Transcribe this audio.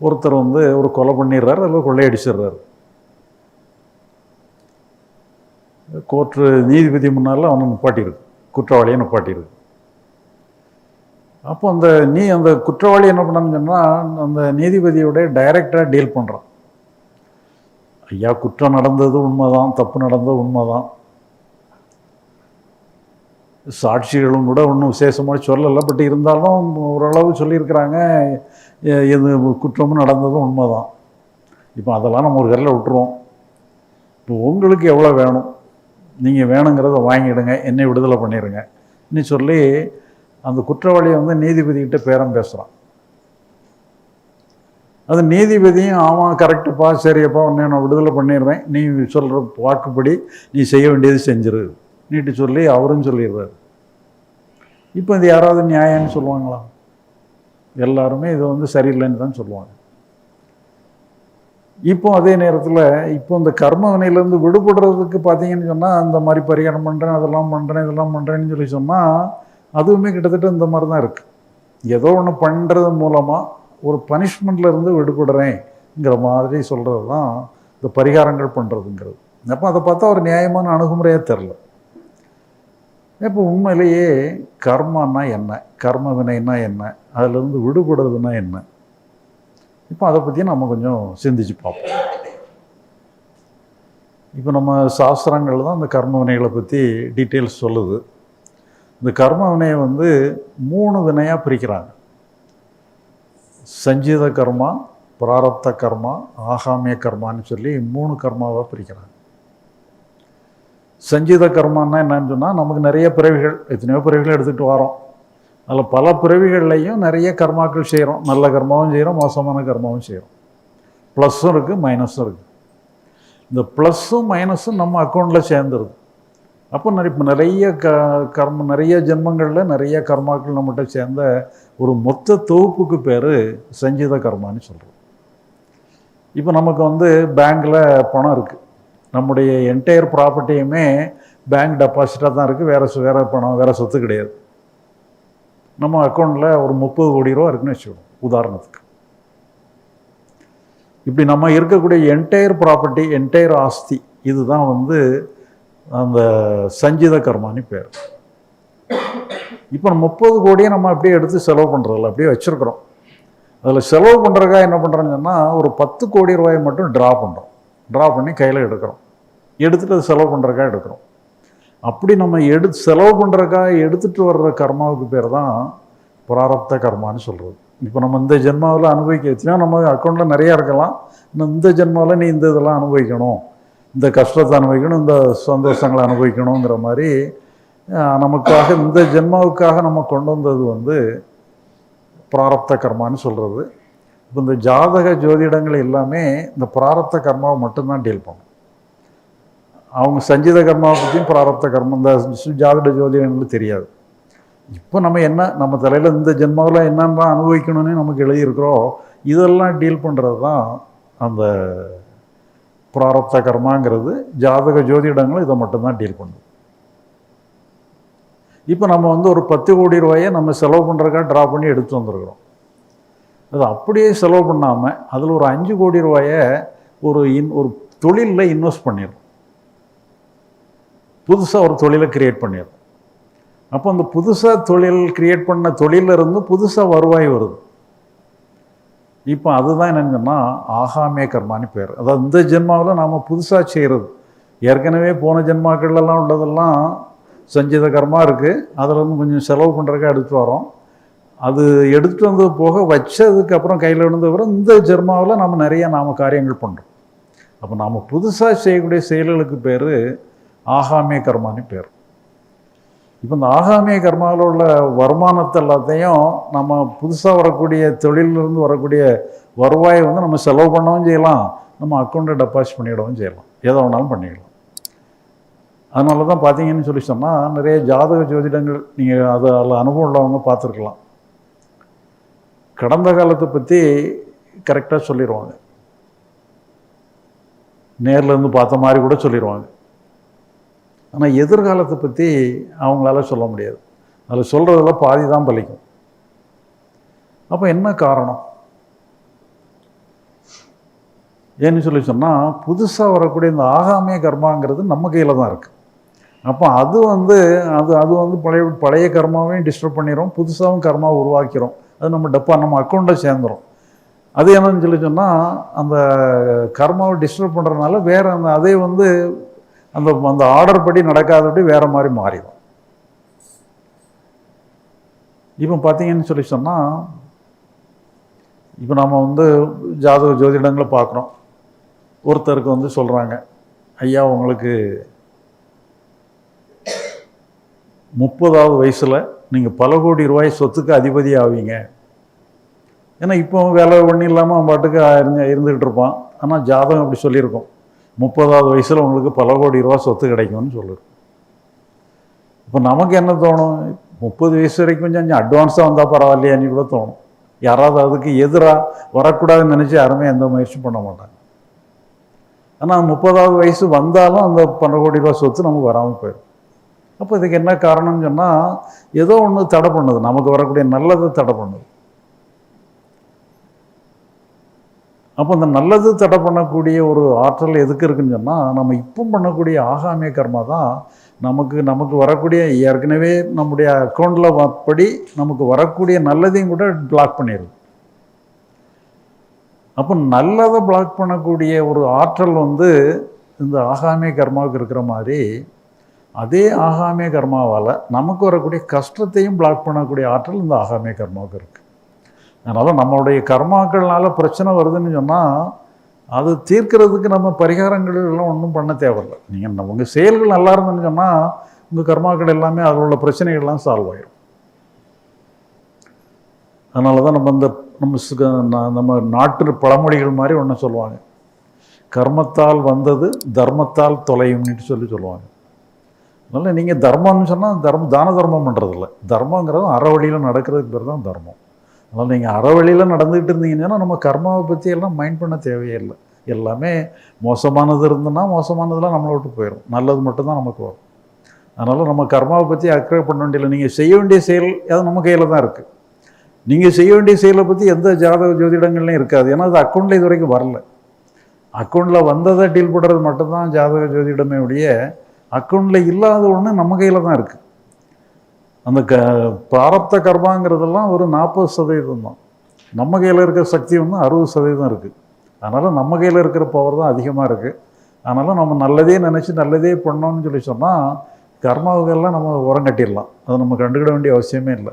ஒருத்தர் வந்து ஒரு கொலை பண்ணிடுறாரு அல்லது கொள்ளையடிச்சிடுறாரு. கோர்ட்டு நீதிபதி முன்னால் அவனை நிப்பாட்டியிருக்கு குற்றவாளியை நிப்பாட்டியிருக்கு அப்போ அந்த நீ அந்த குற்றவாளி என்ன பண்ணான்னு சொன்னால் அந்த நீதிபதியோட டைரக்டாக டீல் பண்ணுறான் ஐயா குற்றம் நடந்தது உண்மைதான் தப்பு நடந்தது உண்மைதான். சாட்சிகளும் கூட ஒன்றும் விசேஷமாக சொல்லலை பட் இருந்தாலும் ஓரளவு சொல்லியிருக்கிறாங்க. எ- குற்றமும் நடந்ததும் உண்மை தான் இப்போ அதெல்லாம் நம்ம ஒரு கரில் விட்டுருவோம். இப்போ உங்களுக்கு எவ்வளோ வேணும்? நீங்கள் வேணுங்கிறத வாங்கிடுங்க. என்னை விடுதலை பண்ணிடுங்க நீ சொல்லி அந்த குற்றவாளியை வந்து நீதிபதிக்கிட்ட பேரம் பேசுகிறான் அது நீதிபதியும் ஆமாம் கரெக்டுப்பா சரியப்பா உன்னை நான் விடுதலை பண்ணிடுறேன். நீ சொல்கிற வாக்குப்படி நீ செய்ய வேண்டியது செஞ்சிரு. நீட்டு சொல்லி அவரும் சொல்லிடுறாரு. இப்போ இது யாராவது நியாயம்னு சொல்லுவாங்களா? எல்லாருமே இது வந்து சரியில்லைன்னு தான் சொல்லுவாங்க. இப்போ அதே நேரத்தில் இப்போ இந்த கர்ம வினையிலேருந்து விடுபடுறதுக்கு பார்த்தீங்கன்னு சொன்னால் அந்த மாதிரி பரிகாரம் பண்ணுறேன் அதெல்லாம் பண்ணுறேன் இதெல்லாம் பண்ணுறேன்னு சொல்லி சொன்னால் அதுவுமே கிட்டத்தட்ட இந்த மாதிரி தான் இருக்குது ஏதோ ஒன்று பண்ணுறது மூலமாக ஒரு பனிஷ்மெண்ட்ல இருந்து விடுபடுறேங்கிற மாதிரி சொல்கிறது தான் இந்த பரிகாரங்கள் பண்ணுறதுங்கிறது அப்போ அதை பார்த்தா ஒரு நியாயமான அணுகுமுறையாக தெரில இப்போ உண்மையிலேயே கர்மன்னா என்ன? கர்ம வினைன்னா என்ன? அதிலிருந்து விடுபடுறதுனா என்ன? இப்போ அதை பற்றி நம்ம கொஞ்சம் சிந்திச்சு பார்ப்போம். இப்போ நம்ம சாஸ்திரங்கள் தான் அந்த கர்ம வினைகளை பற்றி டீட்டெயில்ஸ் சொல்லுது. இந்த கர்ம வினையை வந்து மூணு வினையாக பிரிக்கிறாங்க. சஞ்சீத கர்மா பிராரப்த கர்மா ஆகாமிய கர்மான்னு சொல்லி மூணு கர்மாவாக பிரிக்கிறாங்க. சஞ்சீத கர்மான்னா என்னன்னு சொன்னால் நமக்கு நிறைய பிறவிகள் எத்தனையோ பிறவிகள் எடுத்துகிட்டு வரோம். அதில் பல பிறவிகள்லையும் நிறைய கர்மாக்கள் செய்கிறோம் நல்ல கர்மாவும் செய்கிறோம் மோசமான கர்மாவும் செய்கிறோம் ப்ளஸ்ஸும் இருக்குது மைனஸும் இருக்குது இந்த ப்ளஸ்ஸும் மைனஸும் நம்ம அக்கௌண்ட்டில் சேர்ந்துருது. அப்போ நிறைய இப்போ நிறைய க கர்ம நிறைய ஜென்மங்களில் நிறைய கர்மாக்கள் நம்மகிட்ட சேர்ந்த ஒரு மொத்த தொகுப்புக்கு பேர் சஞ்சீத கர்மான்னு சொல்கிறோம் இப்போ நமக்கு வந்து பேங்க்கில் பணம் இருக்குது நம்முடைய என்டையர் ப்ராப்பர்ட்டியுமே பேங்க் டெபாசிட்டாக தான் இருக்குது வேறு வேறு பணம் வேறு சொத்து கிடையாது. நம்ம அக்கௌண்ட்டில் ஒரு முப்பது கோடி ரூபா இருக்குன்னு வச்சுக்கணும் உதாரணத்துக்கு. இப்படி நம்ம இருக்கக்கூடிய என்டையர் ப்ராப்பர்ட்டி என்டையர் ஆஸ்தி இதுதான் வந்து அந்த சஞ்சித கர்மான்னு பேர். இப்போ முப்பது கோடியை நம்ம அப்படியே எடுத்து செலவு பண்ணுறதில்ல அப்படியே வச்சுருக்குறோம். அதில் செலவு பண்ணுறதுக்காக என்ன பண்ணுறோன்னு சொன்னால் ஒரு பத்து கோடி ரூபாயை மட்டும் ட்ரா பண்ணுறோம் ட்ரா பண்ணி கையில் எடுக்கிறோம். எடுத்துகிட்டு அது செலவு பண்ணுறக்கா எடுக்கிறோம். அப்படி நம்ம எடுத்து செலவு பண்ணுறக்கா எடுத்துகிட்டு வர்ற கர்மாவுக்கு பேர் தான் பிராரப்த கர்மான்னு சொல்கிறது இப்போ நம்ம இந்த ஜென்மாவில் அனுபவிக்க வச்சுன்னா நம்ம அக்கௌண்ட்டில் நிறையா இருக்கலாம். இந்த ஜென்மாவில் நீ இந்த இதெல்லாம் அனுபவிக்கணும். இந்த கஷ்டத்தை அனுபவிக்கணும். இந்த சந்தோஷங்களை அனுபவிக்கணுங்கிற மாதிரி நமக்காக இந்த ஜென்மாவுக்காக நம்ம கொண்டு வந்தது வந்து பிராரப்த கர்மான்னு சொல்கிறது இப்போ இந்த ஜாதக ஜோதிடங்கள் எல்லாமே இந்த பிராரப்த கர்மாவை மட்டும்தான் டீல் பண்ணும். அவங்க சஞ்சித கர்மாவை பற்றியும் பிராரப்த கர்மம். இந்த ஜாதக ஜோதிடங்கள் தெரியாது. இப்போ நம்ம என்ன நம்ம தலையில் இந்த ஜென்மாவில் என்னென்ன அனுபவிக்கணும்னு நமக்கு எழுதியிருக்கிறோம் இதெல்லாம் டீல் பண்ணுறது தான் அந்த பிராரப்த கர்மாங்கிறது. ஜாதக ஜோதிடங்கள் இதை மட்டும்தான் டீல் பண்ணுது. இப்போ நம்ம வந்து ஒரு பத்து கோடி ரூபாயை நம்ம செலவு பண்ணுறதுக்காக ட்ரா பண்ணி எடுத்து வந்திருக்கிறோம். அது அப்படியே செலவு பண்ணாமல் அதில் ஒரு அஞ்சு கோடி ரூபாயை ஒரு இன் ஒரு தொழிலில் இன்வெஸ்ட் பண்ணிடும் புதுசாக ஒரு தொழிலை கிரியேட் பண்ணிடும் அப்போ அந்த புதுசாக தொழில் கிரியேட் பண்ண தொழிலிருந்து புதுசாக வருவாய் வருது. இப்போ அதுதான் என்னன்னு ஆகாமே ஆகாமிய கர்மான்னு பேர். அதாவது இந்த ஜென்மாவில் நாம் புதுசாக செய்கிறது ஏற்கனவே போன ஜென்மாக்கள்லாம் உள்ளதெல்லாம் சஞ்சித கர்மா இருக்குது அதில் இருந்து கொஞ்சம் செலவு பண்ணுறதுக்கு அடுத்து வரோம். அது எடுத்துகிட்டு வந்தது போக வச்சதுக்கப்புறம் கையில் இருந்த இந்த ஜெர்மாவில் நம்ம நிறையா நாம் காரியங்கள் பண்ணுறோம் அப்போ நாம் புதுசாக செய்யக்கூடிய செயல்களுக்கு பேர் ஆகாமிய கர்மான்னு பேர். இப்போ இந்த ஆகாமிய கர்மாவில் உள்ள வருமானத்தை எல்லாத்தையும் நம்ம புதுசாக வரக்கூடிய தொழிலிருந்து வரக்கூடிய வருவாயை வந்து நம்ம செலவு பண்ணவும் செய்யலாம். நம்ம அக்கௌண்ட்டை டெபாசிட் பண்ணிடவும் செய்யலாம். எதை வேணாலும் பண்ணிடலாம். அதனால தான் பார்த்தீங்கன்னு சொல்லி சொன்னால் நிறைய ஜாதக ஜோதிடங்கள் நீங்கள் அதை அதில் அனுபவம் உள்ளவங்க பார்த்துருக்கலாம். கடந்த காலத்தை பற்றி கரெக்டாக சொல்லிடுவாங்க நேர்லேருந்து பார்த்த மாதிரி கூட சொல்லிடுவாங்க ஆனால் எதிர்காலத்தை பற்றி அவங்களால சொல்ல முடியாது. அதில் சொல்கிறதுல பாதி தான் பலிக்கும். அப்போ என்ன காரணம்? ஏன்னு சொல்லி சொன்னால் புதுசாக வரக்கூடிய இந்த ஆகாமிய கர்மாங்கிறது நம்ம கையில் தான் இருக்குது அப்போ அது வந்து அது அது வந்து பழைய பழைய கர்மாவையும் டிஸ்டர்ப் பண்ணிடும் புதுசாகவும் கர்மா உருவாக்கிறோம். அது நம்ம டப்பா நம்ம அக்கௌண்ட்டில் சேர்ந்துடும் அது என்னன்னு சொல்லி சொன்னால் அந்த கர்மாவை டிஸ்டர்ப் பண்ணுறதுனால வேறு அந்த அதே வந்து அந்த அந்த ஆர்டர் படி நடக்காதபடி வேறு மாதிரி மாறிடும். இப்போ பார்த்தீங்கன்னு சொல்லி சொன்னால் இப்போ நம்ம வந்து ஜாதக ஜோதிடங்களை பார்க்குறோம் ஒருத்தருக்கு வந்து சொல்கிறாங்க ஐயா உங்களுக்கு முப்பதாவது வயசில் நீங்கள் பல கோடி ரூபாய் சொத்துக்கு அதிபதி ஆவீங்க. ஏன்னா இப்போ வேலை ஒன்றும் இல்லாமல் அவன் பாட்டுக்கு இருந்து இருந்துக்கிட்டு இருப்பான். ஆனால் ஜாதகம் அப்படி சொல்லியிருக்கோம். முப்பதாவது வயசில் உங்களுக்கு பல கோடி ரூபா சொத்து கிடைக்கும்னு சொல்லியிருக்கோம் இப்போ நமக்கு என்ன தோணும்? முப்பது வயசு வரைக்கும் கொஞ்சம் அட்வான்ஸாக வந்தால் பரவாயில்லையான்னு கூட தோணும். யாராவது அதுக்கு எதிராக வரக்கூடாதுன்னு நினச்சி யாருமே எந்த முயற்சியும் பண்ண மாட்டாங்க. ஆனால் முப்பதாவது வயசு வந்தாலும் அந்த பன்னெண்டு கோடி ரூபா சொத்து நமக்கு வராமல் போயிடும். அப்போ இதுக்கு என்ன காரணம்னு சொன்னால் ஏதோ ஒன்று தடை பண்ணுது. நமக்கு வரக்கூடிய நல்லதை தடை பண்ணுது. அப்போ இந்த நல்லது தடை பண்ணக்கூடிய ஒரு ஆற்றல் எதுக்கு இருக்குன்னு சொன்னால் நம்ம இப்போ பண்ணக்கூடிய ஆகாமிய கர்மா தான் நமக்கு நமக்கு வரக்கூடிய ஏற்கனவே நம்முடைய அக்கௌண்ட்டில் படி நமக்கு வரக்கூடிய நல்லதையும் கூட பிளாக் பண்ணிடுது. அப்போ நல்லதை பிளாக் பண்ணக்கூடிய ஒரு ஆற்றல் வந்து இந்த ஆகாமிய கர்மாவுக்கு இருக்கிற மாதிரி அதே ஆகாமே கர்மாவால் நமக்கு வரக்கூடிய கஷ்டத்தையும் பிளாக் பண்ணக்கூடிய ஆற்றல் இந்த ஆகாமே கர்மாவுக்கு இருக்குது அதனால் நம்மளுடைய கர்மாக்கள்னால பிரச்சனை வருதுன்னு சொன்னால் அது தீர்க்கிறதுக்கு நம்ம பரிகாரங்கள் எல்லாம் ஒன்றும் பண்ண தேவையில்லை. நீங்கள் உங்கள் செயல்கள் நல்லா இருந்துன்னு சொன்னால் உங்கள் கர்மாக்கள் எல்லாமே அதில் உள்ள பிரச்சனைகள்லாம் சால்வ் ஆயிடும் அதனால தான் நம்ம இந்த நம்ம நம்ம நாட்டு பழமொழிகள் மாதிரி ஒன்று சொல்லுவாங்க. கர்மத்தால் வந்தது தர்மத்தால் தொலையும்னு சொல்லி சொல்லுவாங்க. அதனால் நீங்கள் தர்மம்னு சொன்னால் தர்மம் தான தர்மம் பண்ணுறதில்ல தர்மங்கிறதும் அற வழியில் நடக்கிறதுக்கு பேர் தான் தர்மம். அதனால் நீங்கள் அற வழியில் நடந்துக்கிட்டு இருந்தீங்கன்னா நம்ம கர்மாவை பற்றி எல்லாம் மைண்ட் பண்ண தேவையே இல்லை. எல்லாமே மோசமானது இருந்ததுன்னா மோசமானதெல்லாம் நம்மளை விட்டு போயிடும் நல்லது மட்டும்தான் நமக்கு வரும். அதனால் நம்ம கர்மாவை பற்றி அக்கறை பண்ண வேண்டியதில்லை நீங்கள் செய்ய வேண்டிய செயல் அது நம்ம கையில் தான் இருக்குது நீங்கள் செய்ய வேண்டிய செயலை பற்றி எந்த ஜாதக ஜோதிடங்கள்லையும் இருக்காது. ஏன்னா அது அக்கௌண்ட்டில் இது வரைக்கும் வரல. அக்கௌண்ட்டில் வந்ததை டீல் பண்ணுறது மட்டும்தான் ஜாதக ஜோதிடமே உடைய அக்கௌண்ட்டில் இல்லாத ஒன்று நம்ம கையில் தான் இருக்குது அந்த க பிராரப்த கர்மாங்கிறதெல்லாம் ஒரு நாற்பது சதவீதம் தான். நம்ம கையில் இருக்கிற சக்தி வந்து அறுபது சதவீதம் இருக்குது அதனால் நம்ம கையில் இருக்கிற பவர் தான் அதிகமாக இருக்குது அதனால் நம்ம நல்லதே நினச்சி நல்லதே பண்ணோம்னு சொல்லி சொன்னால் கர்மாவுக்கெல்லாம் நம்ம உரம் கட்டிடலாம் அதை நம்ம கண்டுக்கிட வேண்டிய அவசியமே இல்லை.